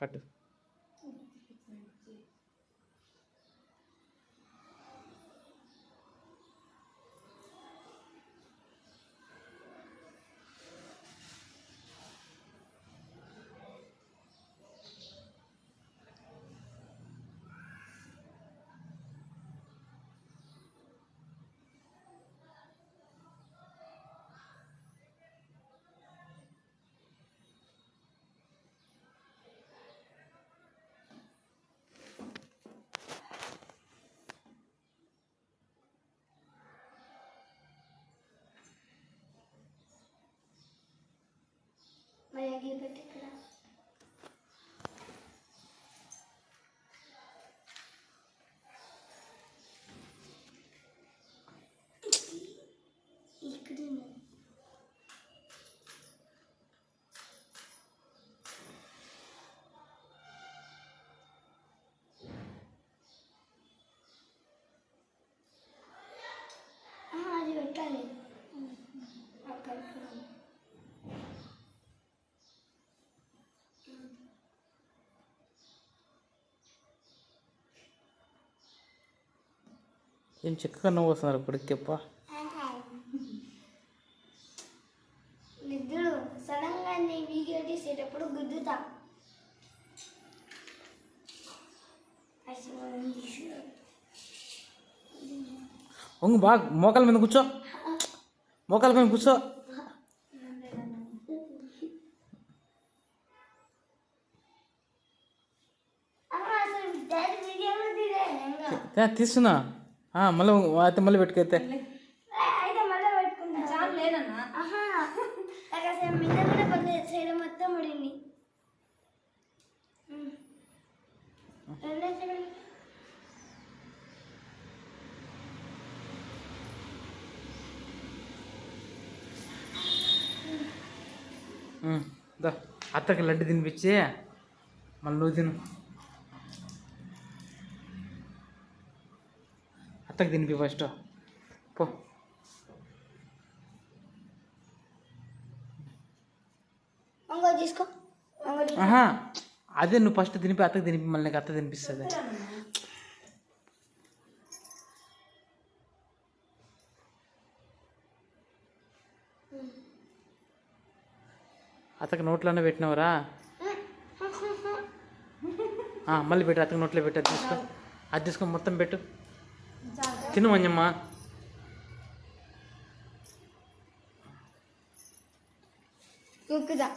কাটে అది పెట్టాలి అక్కడ ఏం చక్కగా నవ్వు వస్తున్నారు కొడుక్కెప్ప నిద్దుడు సడన్గా నీ వీడియో తీసేటప్పుడు గుద్దుతా అసలు తీసి బాగా మోకాల మీద కూర్చో. మోకాల మీద కూర్చో. తీసుకున్నా. మళ్ళీ అయితే మళ్ళీ పెట్టుకైతే అయితే. దా అత్తకి లడ్డు తినిపించి మళ్ళీ నువ్వు తిను. అత్తకి తినిపి ఫస్ట్ పో. తీసుకో. అదే నువ్వు ఫస్ట్ తినిపి అత్తకి తినిపి మళ్ళీ నీకు అత్త తినిపిస్తుంది. అతకు నోట్లోనే పెట్టినవరా? మళ్ళీ పెట్టు అతకు నోట్లో పెట్టు అది తీసుకో. అది తీసుకో మొత్తం పెట్టు. తిను మంజమ్మ కుక్కుదా?